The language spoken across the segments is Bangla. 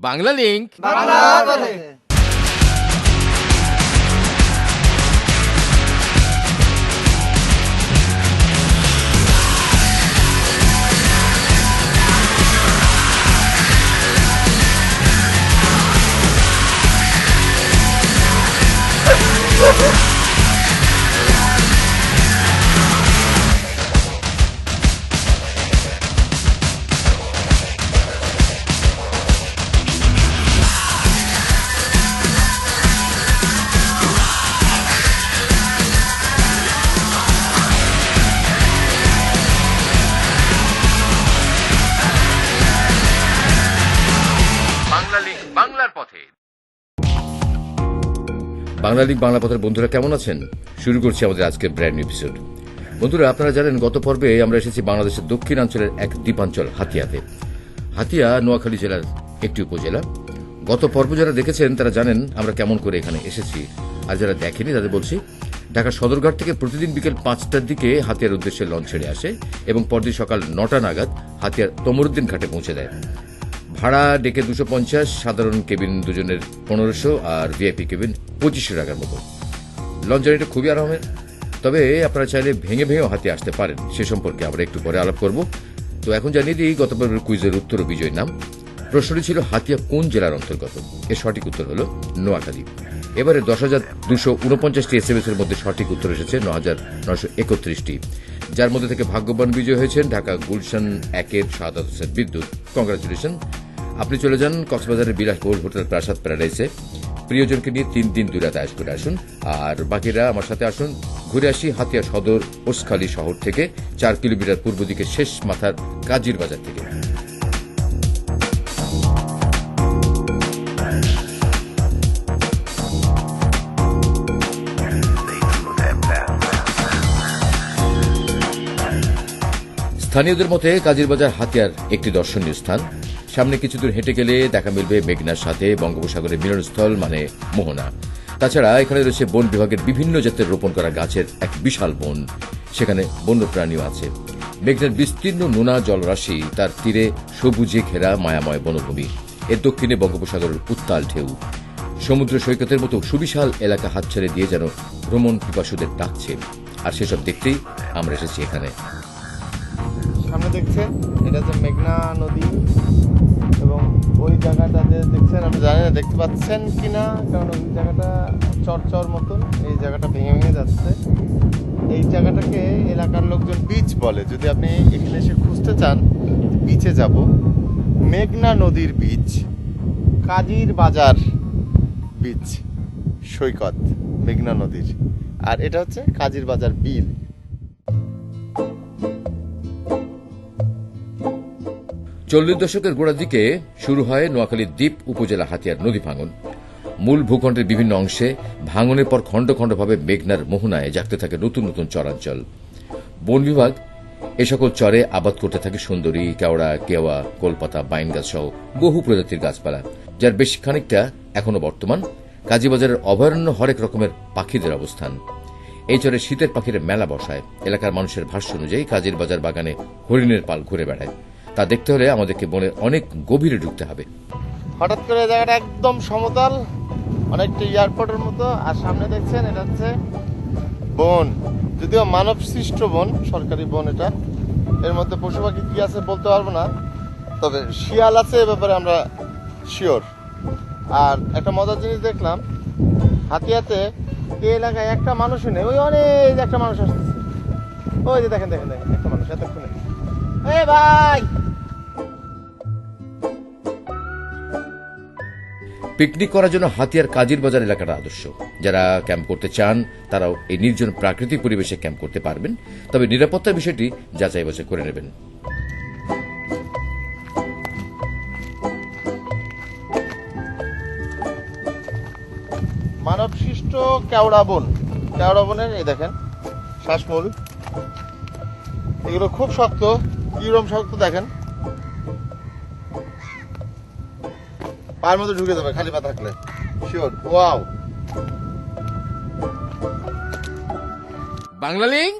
বাংলা লিঙ্ক বাংলা বাংলা লিঙ্ক বাংলা পথের বন্ধুরা কেমন আছেন? শুরু করছি আমাদের আজকের ব্র্যান্ড এপিসোড বন্ধুরা, আপনারা জানেন, গত পর্বে আমরা এসেছি বাংলাদেশের দক্ষিণাঞ্চলের এক দ্বীপাঞ্চল, হাতিয়াতে। হাতিয়া, নোয়াখালী জেলার একটি উপজেলা। গত পর্ব যারা দেখেছেন, তারা জানেন আমরা কেমন করে এখানে এসেছি। আর যারা দেখেনি, তাদের বলছি ঢাকা সদরঘাট থেকে প্রতিদিন বিকেল পাঁচটার দিকে হাতিয়ার উদ্দেশ্যে লঞ্চ ছেড়ে আসে এবং পরদিন সকাল নটা নাগাদ হাতিয়ার তমরুদ্দিন ঘাটে পৌঁছে দেয়। ভাড়া, ডেকে দুশো পঞ্চাশ, সাধারণ কেবিন দুজনের পনেরোশো, আর ভিআইপি কেবিন পঁচিশশো টাকার মতো। লঞ্চ জার্নিটা খুবই আরামের তবে আপনারা চাইলে ভেঙে ভেঙেও হাতে আসতে পারেন। সে সম্পর্কে আমরা একটু পরে আলাপ করব। তো এখন জানিয়ে দিই, গতবারের কুইজের উত্তর বিজয় নাম। প্রশ্নটি ছিল, হাতিয়া কোন জেলার অন্তর্গত? এর সঠিক উত্তর হল, নোয়াখালী। এবারে দশ হাজার দুশো উনপঞ্চাশটি এসএমএস এর মধ্যে সঠিক উত্তর এসেছে, ন হাজার নশো একত্রিশটি। যার মধ্যে থেকে ভাগ্যবান বিজয় হয়েছেন ঢাকা গুলশান একের সাত হোসেন বিদ্যুৎ। কংগ্রাচুলেশন আপনি চলে যান কক্সবাজারের বিলাসবহুল হোটেল প্রাসাদ প্যারাডাইসে। প্রিয়জনকে নিয়ে তিন দিন দুই রাত আয়াস করে আসুন। আর বাকিরা আমার সাথে আসুন। ঘুরে আসি হাতিয়া সদর, ওসখালি শহর থেকে, চার কিলোমিটার পূর্ব দিকে শেষ মাথার কাজির বাজার থেকে। স্থানীয়দের মতে কাজিরবাজার হাতিয়ার একটি দর্শনীয় স্থান। সামনে কিছু দূর হেঁটে গেলে দেখা মিলবে মেঘনার সাথে বঙ্গোপসাগরের মিলনস্থল মানে মোহনা। তাছাড়া এখানে রয়েছে বন বিভাগের বিভিন্ন জাতের রোপণ করা গাছের এক বিশাল বন। সেখানে বন্যপ্রাণীও আছে। মেঘনার বিস্তীর্ণ নোনা জলরাশি, তার তীরে সবুজে ঘেরা মায়াময় বনভূমি। এর দক্ষিণে বঙ্গোপসাগরের উত্তাল ঢেউ। সমুদ্র সৈকতের মতো সুবিশাল এলাকা হাতছাড়ে দিয়ে যেন ভ্রমণ পিপাসুদের ডাকছে। আর সেসব দেখতেই আমরা এসেছি এখানে। সামনে দেখছেন, এটা হচ্ছে মেঘনা নদী। ওই জায়গাটা যে দেখছেন আপনি জানি না দেখতে পাচ্ছেন কিনা, কারণ ওই জায়গাটা চরচর মতন, এই জায়গাটা ভেঙে ভেঙে যাচ্ছে। এই জায়গাটাকে এলাকার লোকজন বিচ বলে। যদি আপনি এখানে এসে খুঁজতে চান বিচে যাব। মেঘনা নদীর বিচ কাজির বাজার বিচ সৈকত, মেঘনা নদীর। আর এটা হচ্ছে কাজির বাজার বিল। চল্লিশ দশকের গোড়ার দিকে শুরু হয় নোয়াখালীর দ্বীপ উপজেলা হাতিয়ার নদী ভাঙন। মূল ভূখণ্ডের বিভিন্ন অংশে ভাঙনের পর খণ্ড খণ্ডভাবে মেঘনার মোহনায় জাগতে থাকে নতুন নতুন চরাঞ্চল। বন বিভাগ এ সকল চরে আবাদ করতে থাকে সুন্দরী, কেওড়া, কেওয়া, কলপাতা বাইন গাছ সহ বহু প্রজাতির গাছপালা, যার বেশ খানিকটা এখনও বর্তমান। কাজীবাজারের অভয়ারণ্য হরেক রকমের পাখিদের অবস্থান। এই চরে শীতের পাখির মেলা বসায়। এলাকার মানুষের ভাষ্য অনুযায়ী কাজীর বাজার বাগানে হরিণের পাল ঘুরে বেড়ায়। তা দেখতে হলে আমাদেরকে বনের অনেক গভীরে ঢুকতে হবে। হঠাৎ করে জায়গাটা একদম সমতল, অনেকটা এয়ারপোর্টের মতো, আর সামনে দেখছেন এটা হচ্ছে বন। যদিও মানব সৃষ্ট বন, সরকারি বন এটা। এর মধ্যে পশু পাখি কি আছে বলতে পারব না, তবে শিয়াল আছে এ ব্যাপারে আমরা শিওর আর একটা মজার জিনিস দেখলাম, হাতিয়াতে এই এলাকায় একটা মানুষই নেই, ওই অনেক একটা মানুষ আসতেছে। ওই যে দেখেন দেখেন দেখেন, একটা মানুষ এতক্ষণে। এ ভাই! পিকনিক করার জন্য হাতিয়ার কাজীর বাজার এলাকাটা আদর্শ। যারা ক্যাম্প করতে চান, তারাও এই নির্জন প্রাকৃতিক পরিবেশে ক্যাম্প করতে পারবেন। তবে নিরাপত্তার বিষয়টি যাচাই বাছাই করে নেবেন। মানব সৃষ্ট কেওড়া বন। কেওড়া বনের, এই দেখেন, শ্বাসমূল। এগুলো খুব শক্ত, কিরম শক্ত দেখেন। পায়ের মধ্যে ঢুকে যাবে খালি পা থাকলে। Sure wow Bangla link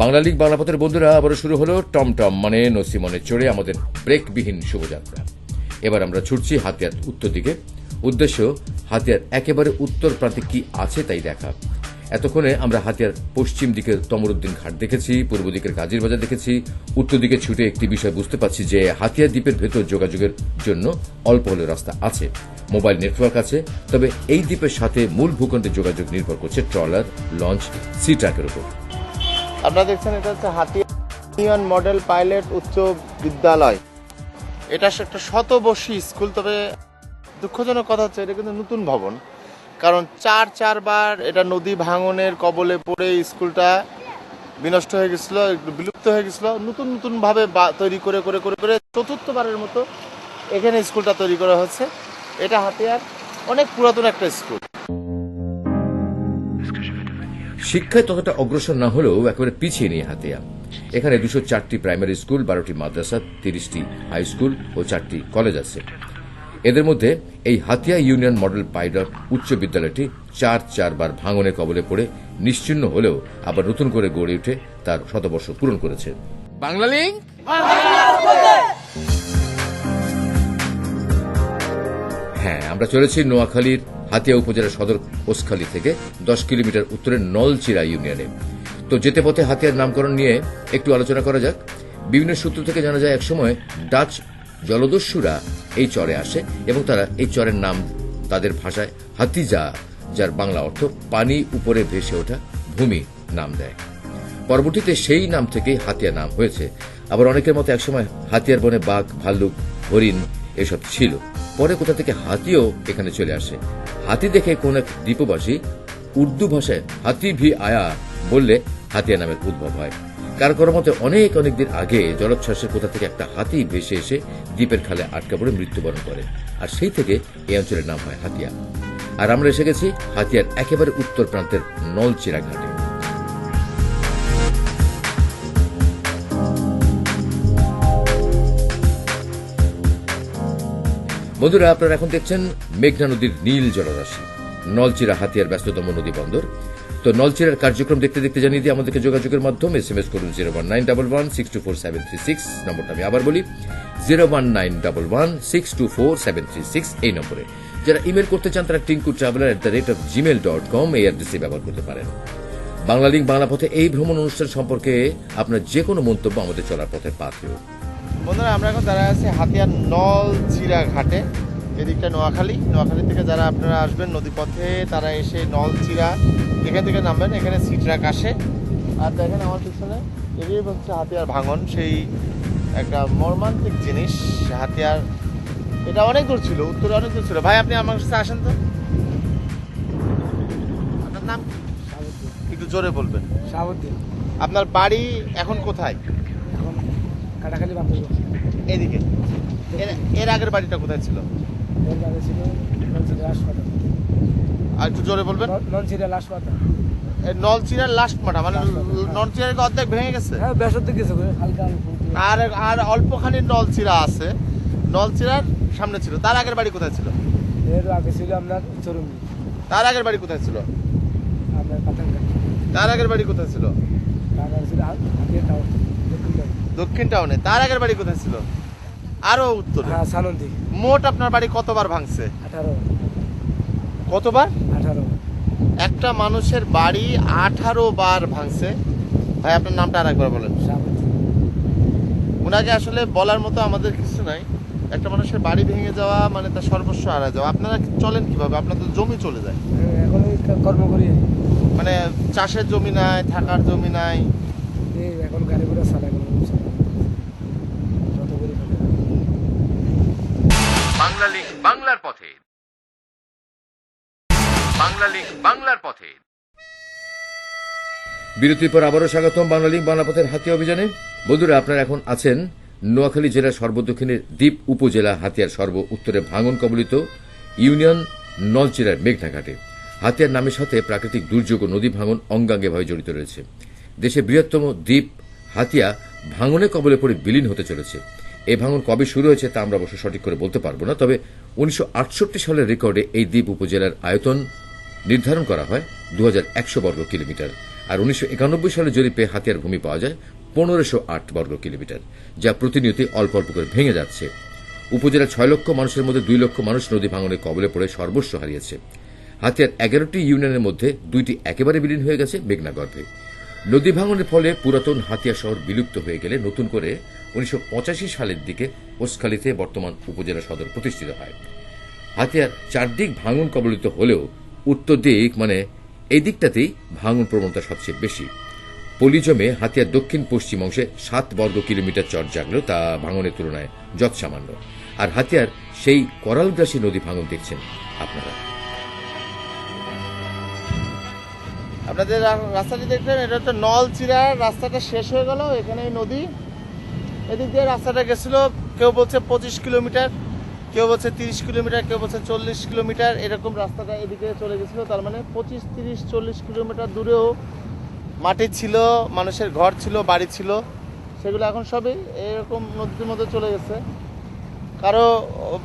Bangla league বাংলাপথের বন্ধুরা আবারও শুরু হলো টমটম মানে নসিমনে চড়ে আমাদের ব্রেকবিহীন শুভযাত্রা। এবার আমরা ছুটছি হাতিয়াত উত্তর দিকে। উদ্দেশ্য হাতিয়ার একেবারে উত্তর প্রান্তে কি আছে তাই দেখা। এতক্ষণে আমরা হাতিয়ার পশ্চিম দিকের তমরুদ্দিন ঘাট দেখেছি, পূর্ব দিকের কাজির বাজার দেখেছি, উত্তর দিকে ছুটে একটি বিষয় বুঝতে পারছি যে হাতিয়ার দ্বীপের ভেতর যোগাযোগের জন্য অল্প হলেও রাস্তা আছে, মোবাইল নেটওয়ার্ক আছে, তবে এই দ্বীপের সাথে মূল ভূখণ্ডের যোগাযোগ নির্ভর করছে ট্রলার, লঞ্চ, সি ট্রাকের উপর। আপনারা দেখছেন এটা হচ্ছে হাতিয়া ইউনিয়ন মডেল পাইলট উচ্চ বিদ্যালয়। এটা একটা শতবর্ষী স্কুল, তবে দুঃখজনক কথা হচ্ছে, এটা কিন্তু নতুন ভবন। কারণ চার, চারবার এটা নদী ভাঙনের কবলে পড়ে স্কুলটা বিনষ্ট হয়ে গেছিল, একটু বিলুপ্ত হয়ে গেছিল। নতুন, নতুনভাবে তৈরি করে করে করে করে চতুর্থবারের মতো এখানে স্কুলটা তৈরি করা হচ্ছে। এটা হাতিয়ার অনেক পুরাতন একটা স্কুল। শিক্ষায় ততটা অগ্রসর না হলেও একেবারে পিছিয়ে নেই হাতিয়া। এখানে দুশো চারটি প্রাইমারি স্কুল বারোটি মাদ্রাসা, তিরিশটি হাই স্কুল ও চারটি কলেজ আছে। এদের মধ্যে এই হাতিয়া ইউনিয়ন মডেল পাইলট উচ্চ বিদ্যালয়টি চার চারবার ভাঙনে কবলে পড়ে নিশ্চিহ্ন হলেও আবার নতুন করে গড়ে উঠে তার শতবর্ষ পূরণ করেছে। হ্যাঁ আমরা চলেছি নোয়াখালীর হাতিয়া উপজেলা সদর ওসখালী থেকে দশ কিলোমিটার উত্তরে নলচিরা ইউনিয়নে। তো যেতে পথে হাতিয়ার নামকরণ নিয়ে একটু আলোচনা করা যাক। বিভিন্ন সূত্র থেকে জানা যায় একসময় ডাচ জলদস্যুরা এই চরে আসে এবং তারা এই চরের নাম তাদের ভাষায় হাতিজা, যার বাংলা অর্থ পানি উপরে ভেসে ওঠা ভূমি নাম দেয়। পরবর্তীতে সেই নাম থেকেই হাতিয়া নাম হয়েছে। আবার অনেকের মতো একসময় হাতিয়ার বনে বাঘ, ভাল্লুক, হরিণ এসব ছিল। পরে কোথা থেকে হাতিও এখানে চলে আসে। হাতি দেখে কোন এক দ্বীপবাসী উর্দু ভাষায় হাতি ভি আয়া বললে হাতিয়া নামের উদ্ভব হয়। কারও মতে অনেক অনেক দিন আগে জলোচ্ছ্বাসের কোথা থেকে একটা হাতি ভেসে এসে দ্বীপের খালে আটকা পড়ে মৃত্যুবরণ করে। আর সেই থেকে এই অঞ্চলের নাম হয় হাতিয়া। আর আমরা এসে গেছি হাতিয়ার একেবারে উত্তর প্রান্তের নলচিরা ঘাটে বন্ধুরা, আপনারা এখন দেখছেন মেঘনা নদীর নীল জলরাশি। নলচিরা হাতিয়ার ব্যস্ততম নদী বন্দর তো নলচিরার কার্যক্রম দেখতে দেখতে জানিয়ে দিয়ে আমাদেরকে যোগাযোগের মাধ্যমে এস এম এস করুন zero one nine double one, six two four, seven three six, নম্বরটা আমি আবার বলি, zero one nine double one, six two four, seven three six, এই নম্বরে। যারা ইমেল করতে চান, তারা Tinku traveller at the rate of Gmail dot com এই অ্যাড্রেসে ব্যবহার করতে পারেন। বাংলা লিঙ্ক বাংলা পথে এই ভ্রমণ অনুষ্ঠান সম্পর্কে আপনার যে কোনো মন্তব্য আমাদের চলার পথে পাথেও বন্ধুরা, আমরা এখন দাঁড়ায় আছি হাতিয়ার নলচিরা ঘাটে এদিকটা নোয়াখালী। নোয়াখালী থেকে যারা আপনারা আসবেন নদীপথে তারা এসে নলচিরা এখান থেকে নামবেন এখানে সিট্রাক আসে। আর দেখেন আমার পিছনে এগিয়ে হচ্ছে হাতিয়ার ভাঙন সেই একটা মর্মান্তিক জিনিস হাতিয়ার। এটা অনেক দূর ছিল উত্তরে অনেক দূর ছিল। ভাই আপনি আমার কাছে আসেন তো। আপনার নাম একটু জোরে বলবেন। শাহাবুদ্দিন আপনার বাড়ি এখন কোথায়? এখন কাটাখালি এদিকে। এর আগের বাড়িটা কোথায় ছিল? এর বাড়ি ছিল নলছিরা হাসপাতাল আর একটু জোরে বলবেন হাসপাতাল নলচিরার লাস্ট মাঠা মানে নলচিরার কি অর্ধেক ভেঙে গেছে? হ্যাঁ গেছে হালকা আর আর অল্পখানি নলচিরা আছে। নলচিরার সামনে ছিল। তার আগের বাড়ি কোথায় ছিল? এর আগে ছিল আপনার চরুমি তার আগের বাড়ি কোথায় ছিল? আপনার পাতাঙ্গা তার আগের বাড়ি কোথায় ছিল? তার আগে ছিল দক্ষিণ টাউনে তার আগের বাড়ি কোথায় ছিল? আরও উত্তরে। হ্যাঁ সানন্দি। মোট আপনার বাড়ি কতবার ভাঙছে? আঠারো। কতবার? আঠারো। একটা মানুষের বাড়ি আঠারো বার ভাঙছে। ভাই আপনার নামটা আর একবার বলেন ওনাকে আসলে বলার মতো আমাদের কিছু নাই। একটা মানুষের বাড়ি ভেঙে যাওয়া মানে তার সর্বস্ব হারা যাওয়া। আপনারা চলেন কীভাবে? আপনাদের জমি চলে যায়। এখন কর্ম করি। মানে চাষের জমি নাই থাকার জমি নাই। এখন গাড়ি ঘোড়া চালাই বিরতির পর আবারও স্বাগতম বাংলা পথের হাতিয়া অভিযানে। বন্ধুরা, আপনারা এখন আছেন নোয়াখালী জেলার সর্বদক্ষিণের দ্বীপ উপজেলা হাতিয়ার সর্ব উত্তরে ভাঙন কবলিত ইউনিয়ন নলচিরার মেঘনাঘাটে। হাতিয়ার নামের সাথে প্রাকৃতিক দুর্যোগ ও নদী ভাঙন অঙ্গাঙ্গেভাবে জড়িত রয়েছে। দেশের বৃহত্তম দ্বীপ হাতিয়া ভাঙনে কবলে পড়ে বিলীন হতে চলেছে। এই ভাঙন কবে শুরু হয়েছে তা আমরা অবশ্য সঠিক করে বলতে পারব না, তবে উনিশশো আটষট্টি সালের রেকর্ডে এই দ্বীপ উপজেলার আয়তন নির্ধারণ করা হয় দু হাজার একশো বর্গ কিলোমিটার। আর উনিশশো একানব্বই সালে জরিপে হাতিয়ার ভূমি পাওয়া যায় পনেরোশো বর্গ কিলোমিটার, যা প্রতিনিয়ত অল্প অল্প করে ভেঙে যাচ্ছে। উপজেলার ছয় লক্ষ মানুষের মধ্যে দুই লক্ষ মানুষ নদী ভাঙনের কবলে পড়ে সর্বস্ব হারিয়েছে। হাতিয়ার এগারোটি ইউনিয়নের মধ্যে দুইটি একেবারে বিলীন হয়ে গেছে মেঘনা গর্ভে নদী ভাঙনের ফলে পুরাতন হাতিয়া শহর বিলুপ্ত হয়ে গেলে নতুন করে উনিশশো পঁচাশি সালের দিকে ওসখালীতে বর্তমান উপজেলা সদর প্রতিষ্ঠিত হয়। হাতিয়ার চারদিক ভাঙন কবলিত হলেও উত্তর দিক মানে এই দিকটাতেই ভাঙন প্রবণতা সবচেয়ে বেশি। পলিজমে হাতিয়ার দক্ষিণ পশ্চিম অংশে সাত বর্গ কিলোমিটার চর জাগলেও তা ভাঙনের তুলনায় যৎসামান্য। আর হাতিয়ার সেই করালগ্রাসী নদী ভাঙন দেখছেন আপনারা। আপনাদের রাস্তাটি দেখলেন, এটা হচ্ছে নলচিরার রাস্তাটা শেষ হয়ে গেল, এখানে নদী। এদিক দিয়ে রাস্তাটা গেছিল, কেউ বলছে পঁচিশ কিলোমিটার। কেউ বলছে তিরিশ কিলোমিটার, কেউ বলছে চল্লিশ কিলোমিটার, এরকম রাস্তাটা এদিকে চলে গেছিল। তার মানে পঁচিশ, তিরিশ, চল্লিশ কিলোমিটার দূরেও মাটি ছিল, মানুষের ঘর ছিল, বাড়ি ছিল, সেগুলো এখন সবই এরকম নদীর মধ্যে চলে গেছে। কারও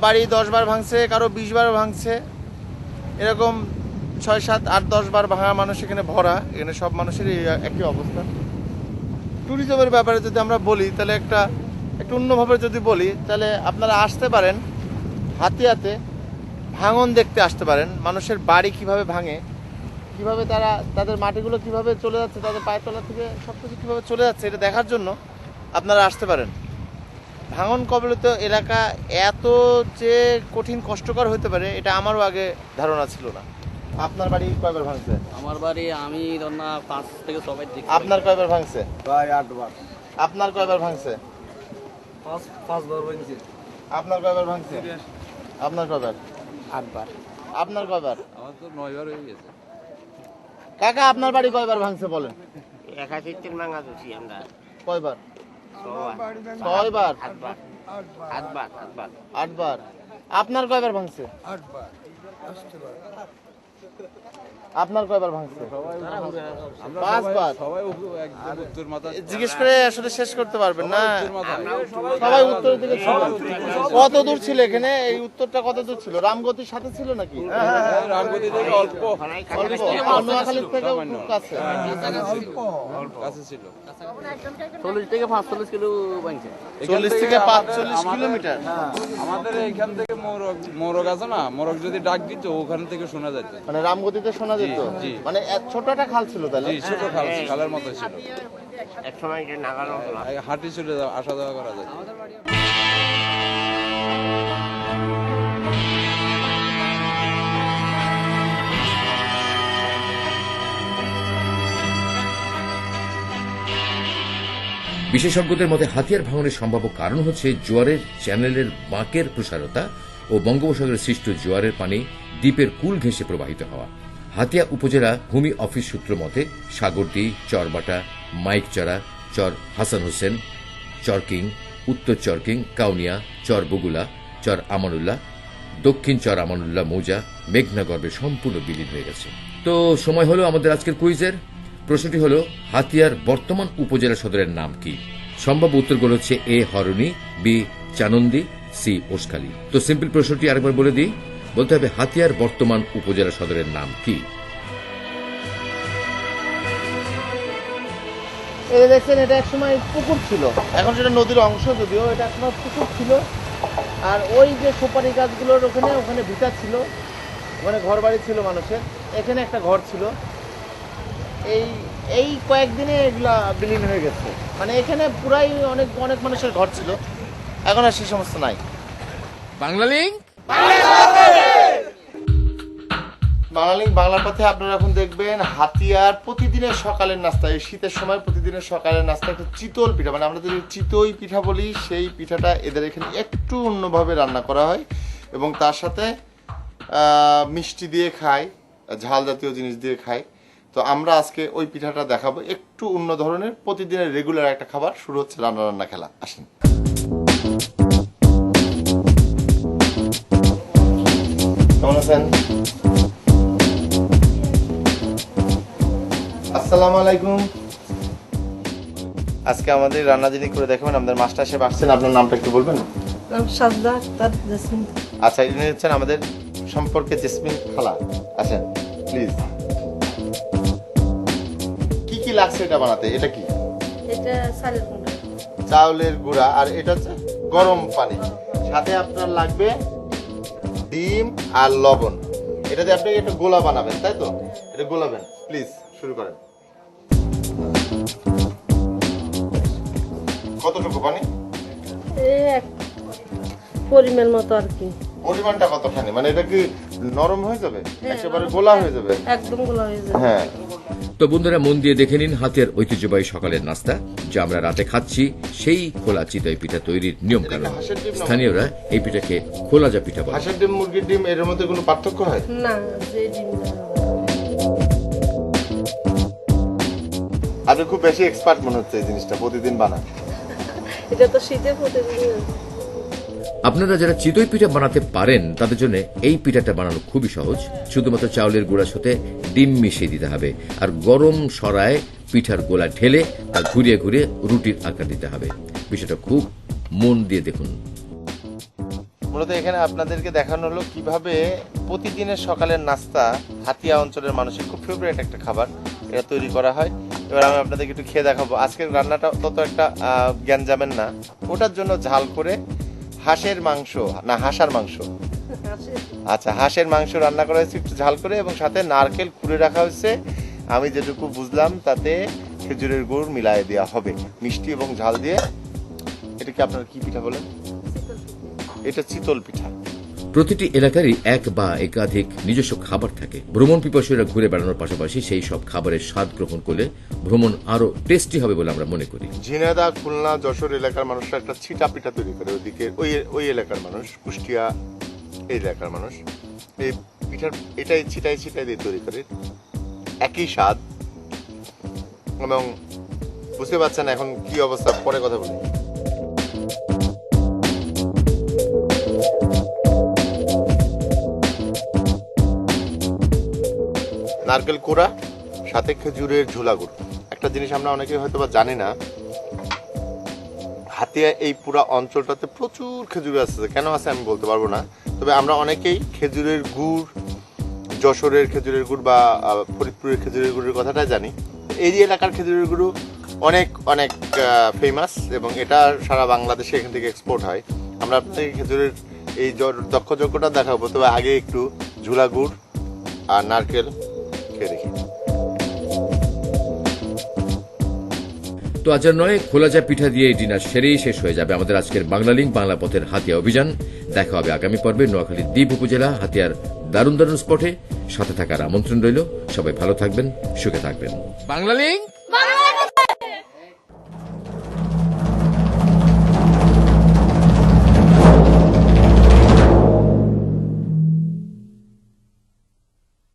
বাড়ি দশ বার ভাঙছে, কারও বিশ বার ভাঙছে। এরকম ছয়, সাত, আট, দশ বার ভাঙা মানুষ এখানে ভরা, এখানে সব মানুষেরই একই অবস্থা। ট্যুরিজমের ব্যাপারে যদি আমরা বলি, তাহলে একটা, একটু অন্যভাবে যদি বলি, তাহলে আপনারা আসতে পারেন। হাতে হাতে ভাঙন দেখতে আসতে পারেন। মানুষের বাড়ি কীভাবে ভাঙে কীভাবে তারা তাদের মাটিগুলো কীভাবে চলে যাচ্ছে তাদের পায়ের তলা থেকে সব কিছু কীভাবে চলে যাচ্ছে এটা দেখার জন্য আপনারা আসতে পারেন। ভাঙন কবলিত এলাকা এত যে কঠিন কষ্টকর হতে পারে এটা আমারও আগে ধারণা ছিল না। আপনার বাড়ি কয়বার ভাঙছে? আমার বাড়ি আমি ধর না পাঁচ থেকে ছয় দিক আপনার কয়বার ভাঙছে? প্রায় আটবার। আপনার কয়বার ভাঙছে? পাঁচ পাঁচবার বলছি আপনার কয়বার ভাঙছে? আপনার কবার আটবার আপনার কবার আমার তো নয়বার হয়ে গেছে। কাকা আপনার বাড়ি কয়বার ভাঙছে বলেন? একাশিত্তর ভাঙা দিচ্ছি আমরা। কয়বার? ছয়বার। আটবার। আটবার আটবার। আটবার। আপনার কয়বার ভাঙছে? আটবার। আপনার কয়বার ভাঙছে? পাঁচবার? সবাই উত্তর মাথা জিজ্ঞেস করে আসলে শেষ করতে পারবেন না। সবাই উত্তরের দিকে ছিল। কত দূর ছিল এখানে? এই উত্তরটা কত দূর ছিল? রামগতির সাথে ছিল নাকি? রামগতি থেকে অল্প। অল্প। নোয়াখালীর থেকে কাছে কাছে। ছিল চল্লিশ থেকে পাঁচচল্লিশ কিলো বানছে চল্লিশ থেকে পাঁচচল্লিশ কিলোমিটার। আমাদের এইখান থেকে মোরগ মোরগ আছে না? মোরগ যদি ডাক দিত ওখান থেকে শোনা যেত মানে রামগতিতে শোনা যেত? মানে এক- ছোট একটা খাল ছিল তাহলে ছোট খাল খালের মতো ছিল। এক সময় যে নাগাল হতো এই হাঁটি চলে যাওয়া আসা যাওয়া করা যায়। বিশেষজ্ঞদের মতে হাতিয়ার ভাঙনের সম্ভাব্য কারণ হচ্ছে জোয়ারের চ্যানেলের বাঁকের প্রসারতা ও বঙ্গোপসাগরের সৃষ্ট জোয়ারের পানি দ্বীপের কুল ঘেঁষে প্রবাহিত হওয়া। হাতিয়া উপজেলা ভূমি অফিস সূত্র মতে, সাগরদি, চরবাটা মাইকচড়া চর হাসান হোসেন চরকিং উত্তর চরকিং কাউনিয়া, চর বগুলা, চর আমানুল্লাহ, দক্ষিণ চর আমানুল্লাহ মৌজা মেঘনাগর্ভে সম্পূর্ণ বিলীন হয়ে গেছে। তো সময় হলো আমাদের আজকের কুইজের। প্রশ্নটি হলো, হাতিয়ার বর্তমান উপজেলা সদরের নাম কি? সম্ভাব্য উত্তরগুলো হচ্ছে A, Harni, B, Chanandi C Oshkhali তো সিম্পল প্রশ্নটি আরেকবার বলে দিই। বলতে হবে হাতিয়ার বর্তমান উপজেলা সদরের নাম কি? এই দেখছেন এটা একসময় পুকুর ছিল। এখন সেটা নদীর অংশ যদিও এটা একসময় পুকুর ছিল। আর ওই যে সুপারি গাছগুলোর ওখানে ওখানে ভিটা ছিল। ওখানে ঘর বাড়ি ছিল মানুষের। এখানে একটা ঘর ছিল। এই এই কয়েকদিনে এগুলা বিলীন হয়ে গেছে। মানে এখানে পুরাই অনেক অনেক মানুষের ঘর ছিল। এখন আর সে সমস্ত নাই। বাংলা লিঙ্ক বাঙালি বাংলার পথে আপনারা এখন দেখবেন হাতিয়ার প্রতিদিনের সকালের নাস্তা। এই শীতের সময় প্রতিদিনের সকালের নাস্তা একটা চিতল পিঠা। মানে আমরা যদি চিতই পিঠা বলি সেই পিঠাটা এদের এখানে একটু অন্যভাবে রান্না করা হয় এবং তার সাথে মিষ্টি দিয়ে খায় ঝাল জাতীয় জিনিস দিয়ে খায়। তো আমরা আজকে ওই পিঠাটা দেখাবো। একটু অন্য ধরনের প্রতিদিনের রেগুলার একটা খাবার। শুরু হচ্ছে রান্না রান্না খেলা। আসেন। কেমন আছেন? আসসালামু আলাইকুম। আজকে আমাদের রান্না যিনি করে দেখাবেন আমাদের মাস্টার সাহেব আসছেন। আপনার নামটা একটু বলবেন? সাজদা আক্তার জেসমিন। আচ্ছা ইনি হচ্ছেন আমাদের সম্পর্কে জেসমিন খালা। আচ্ছা প্লিজ কি লাগছে এটা বানাতে? এটা কি? এটা চালের গুঁড়া। চাউলের গুঁড়া। আর এটা হচ্ছে? গরম পানি। সাথে আপনার লাগবে ডিম আর লবণ। এটাতে আপনি একটা গোলা বানাবেন তাই তো? এটা গোলাবেন প্লিজ শুরু করেন। কতটুকু পানি? পরিমাণ মতো আর কি। পরিমাণটা কতখানি? মানে এটা কি নরম হয়ে যাবে? একেবারে গোলা হয়ে যাবে? একদমগুলা হয়ে যাবে। হ্যাঁ। তো বন্ধুরা মন দিয়ে দেখে নিন হাতের ঐতিহ্যবাহী সকালের নাস্তা যা আমরা রাতে খাচ্ছি। সেই খোলা চিতই পিঠা তৈরির নিয়ম না? স্থানীয়রা এই পিঠাকে খোলা যা পিঠা বলে। হাঁসের ডিম মুরগির ডিম এর মধ্যে কোনো পার্থক্য হয়? না যে আপনি খুব বেশি এক্সপার্ট মনে হচ্ছে এই জিনিসটা প্রতিদিন বানান এটা তো শীতে প্রতিদিন। আপনারা যারা চিতই পিঠা বানাতে পারেন, তাদের জন্য এই পিঠাটা বানানো খুবই সহজ। শুধুমাত্র চাউলের গুঁড়ার সাথে ডিম মিশিয়ে দিতে হবে। আর গরম সরায় পিঠার গোলা ঢেলে তা ঘুরিয়ে ঘুরিয়ে রুটির আকার দিতে হবে। বিষয়টা খুব মন দিয়ে দেখুন। মূলত এখানে আপনাদেরকে দেখানো হলো কীভাবে প্রতিদিনের সকালের নাস্তা হাতিয়া অঞ্চলের মানুষের খুব ফেভারিট একটা খাবার। এটা তৈরি করা হয়। এবার আমি আপনাদেরকে একটু খেয়ে দেখাবো। আজকের রান্নাটা তত একটা জ্ঞান যাবেন না। ওটার জন্য ঝাল করে হাঁসের মাংস না হাঁসার মাংস। আচ্ছা হাঁসের মাংস রান্না করা হয়েছে একটু ঝাল করে এবং সাথে নারকেল কুড়ে রাখা হয়েছে। আমি যেটুকু বুঝলাম তাতে খেজুরের গুড় মিলায়ে দেওয়া হবে মিষ্টি এবং ঝাল দিয়ে। এটাকে আপনার কি পিঠা বলেন? এটা চিতল পিঠা। প্রতিটি এলাকারই এক বা একাধিক নিজস্ব খাবার থাকে। ভ্রমণ পিপাসীরা ঘুরে বেড়ানোর পাশাপাশি সেই সব খাবারের স্বাদ গ্রহণ করলে ভ্রমণ আরও টেস্টি হবে বলে আমরা মনে করি। ঝিনাইদহ, খুলনা, যশোর এলাকার মানুষরা একটা ছিটা পিঠা তৈরি করে ওদিকে। ওই ওই এলাকার মানুষ, কুষ্টিয়া এই এলাকার মানুষ। এই পিঠার, এটাই ছিটাই ছিটাই দিয়ে তৈরি করে। একই স্বাদ। এবং বুঝতে পারছেন এখন কি অবস্থা, পরে কথা বলি। নারকেল কোড়া, সাথে খেজুরের ঝোলা গুড়। একটা জিনিস আমরা অনেকে হয়তো বা জানি না, হাতিয়া এই পুরো অঞ্চলটাতে প্রচুর খেজুর আছে। কেন আছে আমি বলতে পারব না। তবে আমরা অনেকেই খেজুরের গুড়, যশোরের খেজুরের গুড় বা ফরিদপুরের খেজুরের গুড়ের কথাটা জানি। এই এলাকার খেজুরের গুড় অনেক অনেক ফেমাস এবং এটা সারা বাংলাদেশে এখান থেকে এক্সপোর্ট হয়। আমরা আপনাদের খেজুরের এই জ- দক্ষযজ্ঞটা দেখাবো। তবে আগে একটু ঝুলা গুড় আর নারকেল। খেয়ে দেখি তো আজ আর নয় খোলাচা পিঠা দিয়ে ডিনার সেরেই শেষ হয়ে যাবে আমাদের আজকের বাংলা লিঙ্ক বাংলা পথের হাতিয়া অভিযান। দেখা হবে আগামী পর্বে নোয়াখালীর দ্বীপ উপজেলা হাতিয়ার দারুণ দারুণ স্পটে। সাথে থাকার আমন্ত্রণ রইল। সবাই ভালো থাকবেন সুখে থাকবেন। বাংলা লিঙ্ক